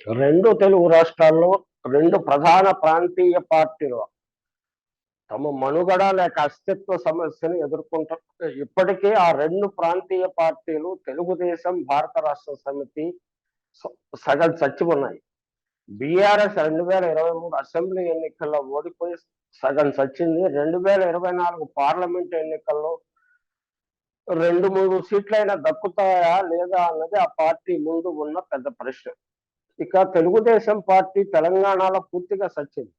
రెండు తెలుగు రాష్ట్రాల్లో రెండు ప్రధాన ప్రాంతీయ పార్టీలు తమ మనుగడ లేక అస్తిత్వ సమస్యను ఎదుర్కొంటారు ఇప్పటికే ఆ రెండు ప్రాంతీయ పార్టీలు తెలుగుదేశం భారత రాష్ట్ర సమితి సగం చచ్చి ఉన్నాయి బీఆర్ఎస్ రెండు వేల ఇరవై మూడు అసెంబ్లీ ఎన్నికల్లో ఓడిపోయి సగం చచ్చింది. రెండు వేల ఇరవై నాలుగు పార్లమెంట్ ఎన్నికల్లో రెండు మూడు సీట్లైనా దక్కుతాయా లేదా అన్నది ఆ పార్టీ ముందు ఉన్న పెద్ద ప్రశ్న. ఇక తెలుగుదేశం పార్టీ తెలంగాణలో పూర్తిగా సచ్చింది.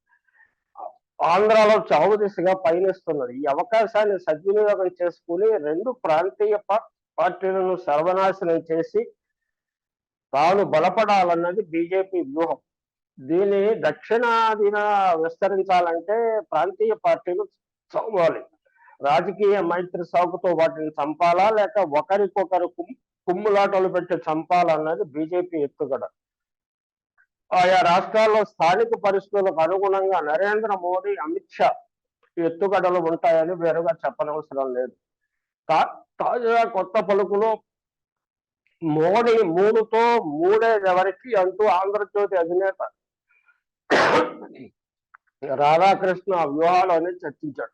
ఆంధ్రాలో చావు దిశగా పయనిస్తున్నది. ఈ అవకాశాన్ని సద్వినియోగం చేసుకుని రెండు ప్రాంతీయ పార్టీలను సర్వనాశనం చేసి తాను బలపడాలన్నది బీజేపీ వ్యూహం. దీన్ని దక్షిణాదిన విస్తరించాలంటే ప్రాంతీయ పార్టీలు చదవాలి రాజకీయ మైత్రి సాగుతో వాటిని చంపాలా లేక ఒకరికొకరు కుమ్- కుమ్ములాటలు పెట్టి చంపాలన్నది బీజేపీ ఎత్తుగడ. ఆయా రాష్ట్రాల్లో స్థానిక పరిస్థితులకు అనుగుణంగా నరేంద్ర మోడీ అమిత్ షా ఎత్తుగడలు ఉంటాయని వేరుగా చెప్పనవసరం లేదు. తాజాగా తాజా కొత్త పలుకులో మోడీ మూడుతో మూడేది ఎవరికి అంటూ ఆంధ్రజ్యోతి అధినేత రాధాకృష్ణ ఆ వ్యూహాలని చర్చించాడు.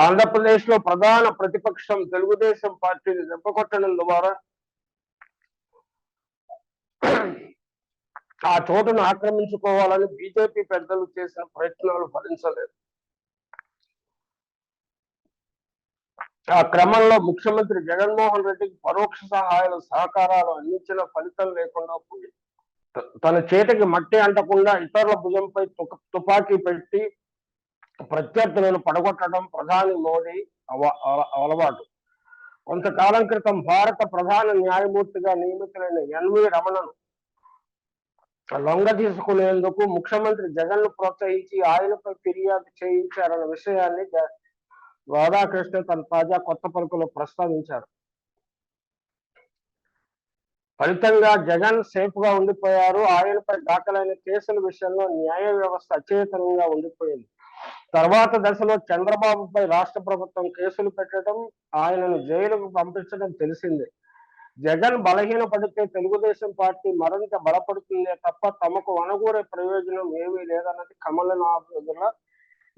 ఆంధ్రప్రదేశ్లో ప్రధాన ప్రతిపక్షం తెలుగుదేశం పార్టీని దెబ్బకొట్టడం ద్వారా ఆ చోటును ఆక్రమించుకోవాలని బీజేపీ పెద్దలు చేసిన ప్రయత్నాలు ఫలించలేదు ఆ క్రమంలో ముఖ్యమంత్రి జగన్మోహన్ రెడ్డికి పరోక్ష సహాయాలు సహకారాలు అందించిన ఫలితం లేకుండా పోయింది. తన చేతికి మట్టి అంటకుండా ఇతరుల భుజంపై తుపాకీ పెట్టి ప్రత్యర్థులను పడగొట్టడం ప్రధాని మోడీ అలవాటు. కొంతకాలం క్రితం భారత ప్రధాన న్యాయమూర్తిగా నియమితులైన ఎన్వి రమణను లొంగ తీసుకునేందుకు ముఖ్యమంత్రి జగన్ను ప్రోత్సహించి ఆయనపై ఫిర్యాదు చేయించారన్న విషయాన్ని రాధాకృష్ణ తన తాజా కొత్త పలుకులో ప్రస్తావించారు. ఫలితంగా జగన్ సేఫ్గా ఉండిపోయారు. ఆయనపై దాఖలైన కేసుల విషయంలో న్యాయ వ్యవస్థ అచేతనంగా ఉండిపోయింది. తర్వాత దశలో చంద్రబాబుపై రాష్ట్ర ప్రభుత్వం కేసులు పెట్టడం ఆయనను జైలుకు పంపించడం తెలిసిందే. జగన్ బలహీన పడితే తెలుగుదేశం పార్టీ మరింత బలపడుతుందే తప్ప తమకు వనగూరే ప్రయోజనం ఏమీ లేదన్నది కమలనాథుల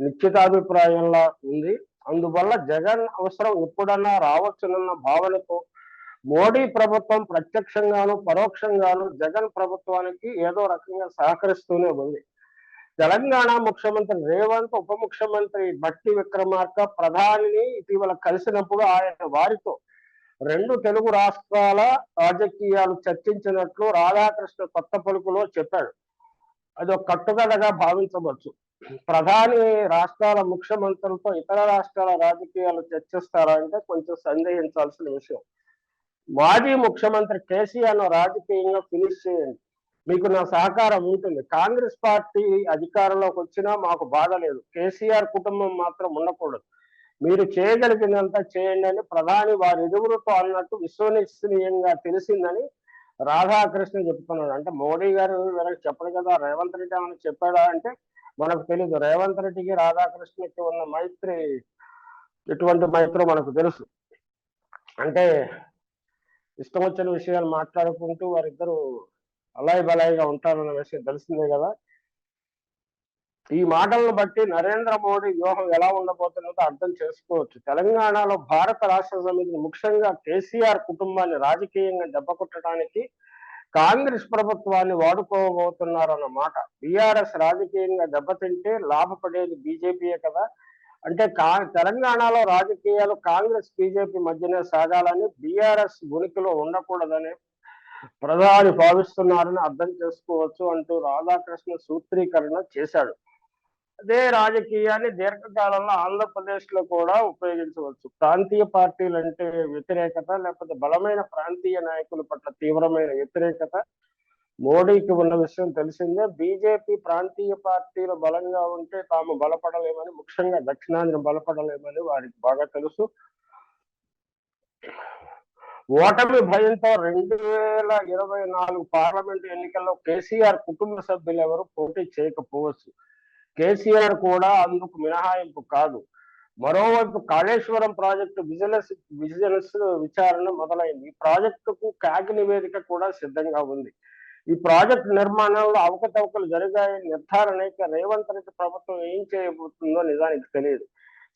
నిశ్చితాభిప్రాయంలా ఉంది. అందువల్ల జగన్ అవసరం ఎప్పుడన్నా రావచ్చునన్న భావనతో మోడీ ప్రభుత్వం ప్రత్యక్షంగాను పరోక్షంగాను జగన్ ప్రభుత్వానికి ఏదో రకంగా సహకరిస్తూనే ఉంది. తెలంగాణ ముఖ్యమంత్రి రేవంత్ ఉప ముఖ్యమంత్రి బట్టి విక్రమార్క ప్రధానిని ఇటీవల కలిసినప్పుడు ఆయన వారితో రెండు తెలుగు రాష్ట్రాల రాజకీయాలు చర్చించినట్లు రాధాకృష్ణ కొత్త పలుకులో చెప్పాడు. అది ఒక కట్టుకథగా భావించవచ్చు. ప్రధాని రాష్ట్రాల ముఖ్యమంత్రులతో ఇతర రాష్ట్రాల రాజకీయాలు చర్చిస్తారా అంటే కొంచెం సందేహించాల్సిన విషయం. మాజీ ముఖ్యమంత్రి కేసీఆర్ రాజకీయంగా ఫినిష్ చేయండి. మీకు నా సహకారం ఉంటుంది. కాంగ్రెస్ పార్టీ అధికారంలోకి వచ్చినా మాకు బాధ లేదు. కేసీఆర్ కుటుంబం మాత్రం ఉండకూడదు. మీరు చేయగలిగినంత చేయండి అని ప్రధాని వారి ఇరువురితో అన్నట్టు విశ్వసనీయంగా తెలిసిందని రాధాకృష్ణ చెప్తున్నాడు అంటే మోడీ గారు వీళ్ళకి చెప్పడు కదా రేవంత్ రెడ్డి ఏమైనా చెప్పాడా అంటే మనకు తెలియదు రేవంత్ రెడ్డికి రాధాకృష్ణకి ఉన్న మైత్రి ఎటువంటి మైత్రో మనకు తెలుసు. అంటే ఇష్టం వచ్చిన విషయాలు మాట్లాడుకుంటూ వారిద్దరూ అలాయి బలాయిగా ఉంటారన్న విషయం తెలిసిందే కదా. ఈ మాటలను బట్టి నరేంద్ర మోడీ వ్యూహం ఎలా ఉండబోతున్నదో అర్థం చేసుకోవచ్చు. తెలంగాణలో భారత రాష్ట్ర సమితిని ముఖ్యంగా కేసీఆర్ కుటుంబాన్ని రాజకీయంగా దెబ్బకొట్టడానికి కాంగ్రెస్ ప్రభుత్వాన్ని వాడుకోబోతున్నారన్న మాట. బీఆర్ఎస్ రాజకీయంగా దెబ్బతింటే లాభపడేది బీజేపీయే కదా. అంటే కా తెలంగాణలో రాజకీయాలు కాంగ్రెస్ బీజేపీ మధ్యనే సాగాలని బీఆర్ఎస్ ఉనికిలో ఉండకూడదని ప్రధాని భావిస్తున్నారని అర్థం చేసుకోవచ్చు అంటూ రాధాకృష్ణ సూత్రీకరణ చేశాడు. అదే రాజకీయాన్ని దీర్ఘకాలంలో ఆంధ్రప్రదేశ్లో కూడా ఉపయోగించవచ్చు. ప్రాంతీయ పార్టీలు అంటే వ్యతిరేకత లేకపోతే బలమైన ప్రాంతీయ నాయకుల పట్ల తీవ్రమైన వ్యతిరేకత. మోడీకి ఉన్న విషయం తెలిసిందే. బీజేపీ ప్రాంతీయ పార్టీలు బలంగా ఉంటే తాము బలపడలేమని ముఖ్యంగా దక్షిణాదిని బలపడలేమని వారికి బాగా తెలుసు. ఓటమి భయంతో రెండు వేల ఇరవై నాలుగు పార్లమెంట్ ఎన్నికల్లో కేసీఆర్ కుటుంబ సభ్యులు ఎవరు పోటీ చేయకపోవచ్చు. కేసీఆర్ కూడా అందుకు మినహాయింపు కాదు. మరోవైపు కాళేశ్వరం ప్రాజెక్టు బిజినెస్ బిజినెస్ విచారణ మొదలైంది. ఈ ప్రాజెక్టుకు క్యాగ్ నివేదిక కూడా సిద్ధంగా ఉంది. ఈ ప్రాజెక్టు నిర్మాణంలో అవకతవకలు జరిగాయి నిర్ధారణ రేవంత్ రెడ్డి ప్రభుత్వం ఏం చేయబోతుందో నిజానికి తెలియదు.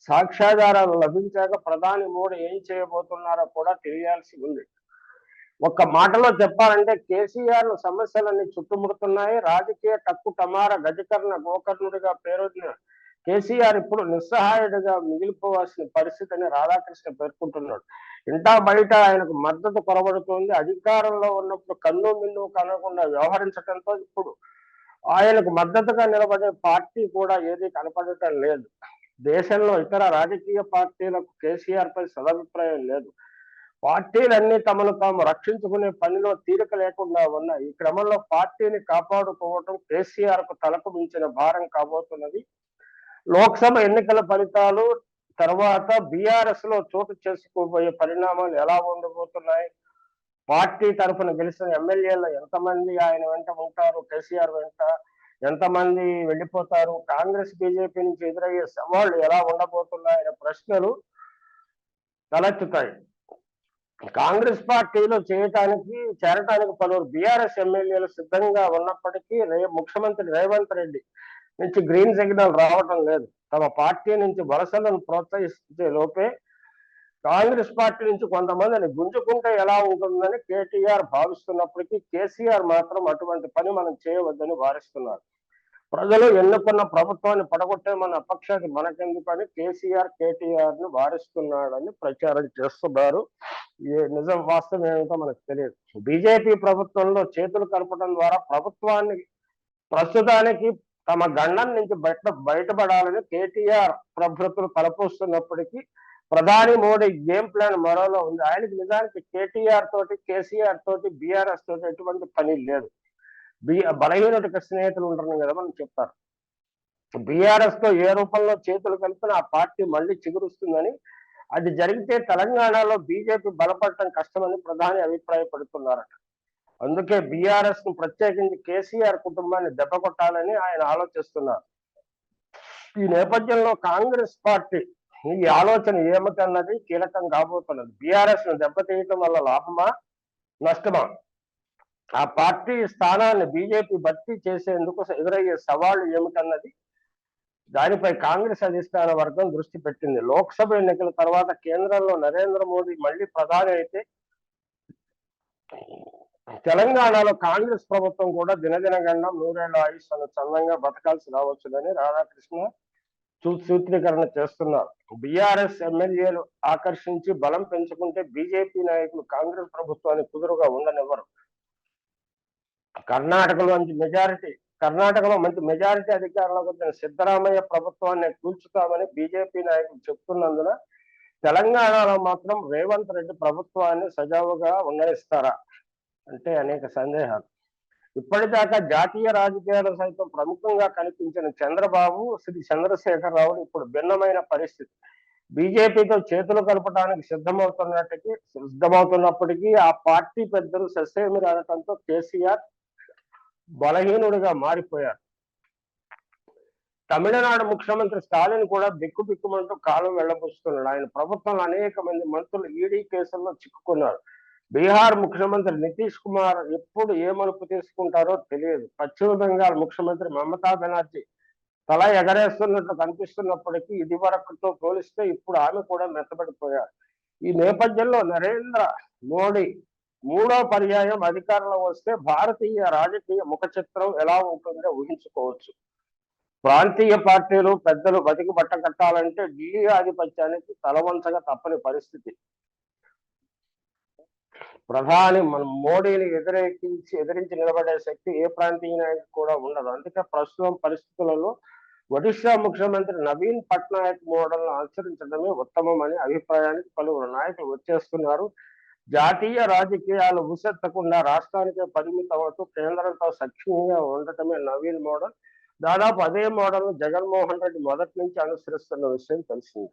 సాక్ష్యాధారాలు లభించాక ప్రధాని మోడీ ఏం చేయబోతున్నారో కూడా తెలియాల్సి ఉంది. ఒక్క మాటలో చెప్పాలంటే కేసీఆర్ సమస్యలన్నీ చుట్టుముడుతున్నాయి. రాజకీయ టక్కు టమార గజకర్ణ గోకర్ణుడిగా పేరొందిన కేసీఆర్ ఇప్పుడు నిస్సహాయుడిగా మిగిలిపోవాల్సిన పరిస్థితిని రాధాకృష్ణ పేర్కొంటున్నాడు. ఇంటా బయట ఆయనకు మద్దతు కొరబడుతోంది. అధికారంలో ఉన్నప్పుడు కన్ను మిన్ను కనకుండా వ్యవహరించడంతో ఇప్పుడు ఆయనకు మద్దతుగా నిలబడే పార్టీ కూడా ఏది కనపడటం లేదు. దేశంలో ఇతర రాజకీయ పార్టీలకు కేసీఆర్ పై సదభిప్రాయం లేదు. పార్టీలన్నీ తమను తాము రక్షించుకునే పనిలో తీరిక లేకుండా ఉన్నాయి. ఈ క్రమంలో పార్టీని కాపాడుకోవటం కేసీఆర్కు తలకు మించిన భారం కాబోతున్నది. లోక్సభ ఎన్నికల ఫలితాలు తర్వాత బీఆర్ఎస్లో చోటు చేసుకోబోయే పరిణామాలు ఎలా ఉండబోతున్నాయి? పార్టీ తరఫున గెలిచిన ఎమ్మెల్యేలు ఎంతమంది? ఆయన వెంట ఉంటారు? కేసీఆర్ వెంట ఎంతమంది వెళ్ళిపోతారు? కాంగ్రెస్ బీజేపీ నుంచి ఎదురయ్యే సవాళ్ళు ఎలా ఉండబోతున్నాయనే ప్రశ్నలు తలెత్తుతాయి. కాంగ్రెస్ పార్టీలో చేయటానికి చేరటానికి పలువురు బీఆర్ఎస్ ఎమ్మెల్యేలు సిద్ధంగా ఉన్నప్పటికీ ముఖ్యమంత్రి రేవంత్ రెడ్డి నుంచి గ్రీన్ సిగ్నల్ రావటం లేదు. తమ పార్టీ నుంచి వలసలను ప్రోత్సహించే లోపే కాంగ్రెస్ పార్టీ నుంచి కొంతమందిని గుంజుకుంటే ఎలా ఉంటుందని కేటీఆర్ భావిస్తున్నప్పటికీ కేసీఆర్ మాత్రం అటువంటి పని మనం చేయవద్దని వారిస్తున్నారు. ప్రజలు ఎన్నుకున్న ప్రభుత్వాన్ని పడగొట్టే మన అపక్షానికి మనకెందుకని కేసీఆర్ కేటీఆర్ను వారిస్తున్నాడని ప్రచారం చేస్తున్నారు. ఏ నిజం వాస్తవం ఏమిటో మనకు తెలియదు. బీజేపీ ప్రభుత్వంలో చేతులు కలపడం ద్వారా ప్రభుత్వాన్ని ప్రస్తుతానికి తమ గండం నుంచి బయట బయటపడాలని కేటీఆర్ ప్రభుత్వం తలపోస్తున్నప్పటికీ ప్రధాని మోడీ గేమ్ ప్లాన్ మరోలో ఉంది? ఆయనకి నిజానికి కేటీఆర్ తోటి కేసీఆర్ తోటి బీఆర్ఎస్ తోటి ఎటువంటి పని లేదు. బి బలహీనతకు స్నేహితులు ఉంటారు కదా మనం చెప్తారు. బీఆర్ఎస్తో ఏ రూపంలో చేతులు కలిపిన ఆ పార్టీ మళ్ళీ చిగురుస్తుందని అది జరిగితే తెలంగాణలో బీజేపీ బలపడటం కష్టమని ప్రధాని అభిప్రాయపడుతున్నారట. అందుకే బీఆర్ఎస్ను ప్రత్యేకించి కేసీఆర్ కుటుంబాన్ని దెబ్బ కొట్టాలని ఆయన ఆలోచిస్తున్నారు. ఈ నేపథ్యంలో కాంగ్రెస్ పార్టీ ఈ ఆలోచన ఏమిటన్నది కీలకం కాబోతున్నది. బీఆర్ఎస్ను దెబ్బతీయటం వల్ల లాభమా? నష్టమా? ఆ పార్టీ స్థానాన్ని బీజేపీ భర్తీ చేసేందుకు ఎదురయ్యే సవాళ్ళు ఏమిటన్నది దానిపై కాంగ్రెస్ అధిష్టాన వర్గం దృష్టి పెట్టింది. లోక్సభ ఎన్నికల తర్వాత కేంద్రంలో నరేంద్ర మోదీ మళ్ళీ ప్రధాని అయితే తెలంగాణలో కాంగ్రెస్ ప్రభుత్వం కూడా దినదినగండం నూరేళ్ళ ఆయుష్ అన్న చందంగా బతకాల్సి రావచ్చునని రాధాకృష్ణ సూత్రీకరణ చేస్తున్నారు. బీఆర్ఎస్ ఎమ్మెల్యేలు ఆకర్షించి బలం పెంచుకుంటే బీజేపీ నాయకులు కాంగ్రెస్ ప్రభుత్వానికి కుదురుగా ఉండనివ్వరు. కర్ణాటకలో మంచి మెజారిటీ కర్ణాటకలో మంచి మెజారిటీ అధికారంలోకి వచ్చిన సిద్ధరామయ్య ప్రభుత్వాన్ని కూల్చుతామని బీజేపీ నాయకులు చెప్తున్నందున తెలంగాణలో మాత్రం రేవంత్ రెడ్డి ప్రభుత్వాన్ని సజావుగా ఉండనిస్తారా అంటే అనేక సందేహాలు. ఇప్పటిదాకా జాతీయ రాజకీయాలు సైతం ప్రముఖంగా కనిపించిన చంద్రబాబు శ్రీ చంద్రశేఖరరావులు ఇప్పుడు భిన్నమైన పరిస్థితి. బీజేపీతో చేతులు కలపడానికి సిద్ధమవుతున్నట్టుకి సిద్ధమవుతున్నప్పటికీ ఆ పార్టీ పెద్దలు ససేమి రావటంతో కేసీఆర్ బలహీనుడిగా మారిపోయారు. తమిళనాడు ముఖ్యమంత్రి స్టాలిన్ కూడా బిక్కు దిక్కుమంటూ కాలం వెళ్ళబుస్తున్నాడు. ఆయన ప్రభుత్వంలో అనేక మంది మంత్రులు ఈడీ కేసుల్లో చిక్కుకున్నారు. బీహార్ ముఖ్యమంత్రి నితీష్ కుమార్ ఎప్పుడు ఏ మలుపు తీసుకుంటారో తెలియదు. పశ్చిమ బెంగాల్ ముఖ్యమంత్రి మమతా బెనర్జీ తల ఎగరేస్తున్నట్టు కనిపిస్తున్నప్పటికీ ఇది వరకుతో పోలిస్తే ఇప్పుడు ఆమె కూడా మెత్తబడిపోయారు. ఈ నేపథ్యంలో నరేంద్ర మోడీ మూడో పర్యాయం అధికారంలో వస్తే భారతీయ రాజకీయ ముఖ చిత్రం ఎలా ఉంటుందో ఊహించుకోవచ్చు. ప్రాంతీయ పార్టీలు పెద్దలు బతికి బట్ట కట్టాలంటే ఢిల్లీ ఆధిపత్యానికి తలవంచగా తప్పని పరిస్థితి. ప్రధాని మన మోడీని వ్యతిరేకించి ఎదిరించి నిలబడే శక్తి ఏ ప్రాంతీయ నాయకు కూడా ఉండదు. అందుకే ప్రస్తుతం పరిస్థితులలో ఒడిశా ముఖ్యమంత్రి నవీన్ పట్నాయక్ మోడల్ అనుసరించడమే ఉత్తమం అభిప్రాయానికి పలువురు నాయకులు వచ్చేస్తున్నారు. జాతీయ రాజకీయాలు ఉసెత్తకుండా రాష్ట్రానికే పరిమితం అవుతూ కేంద్రంతో సఖ్యంగా ఉండటమే నవీన్ మోడల్. దాదాపు అదే మోడల్ జగన్మోహన్ రెడ్డి మొదటి నుంచి అనుసరిస్తున్న విషయం తెలిసింది.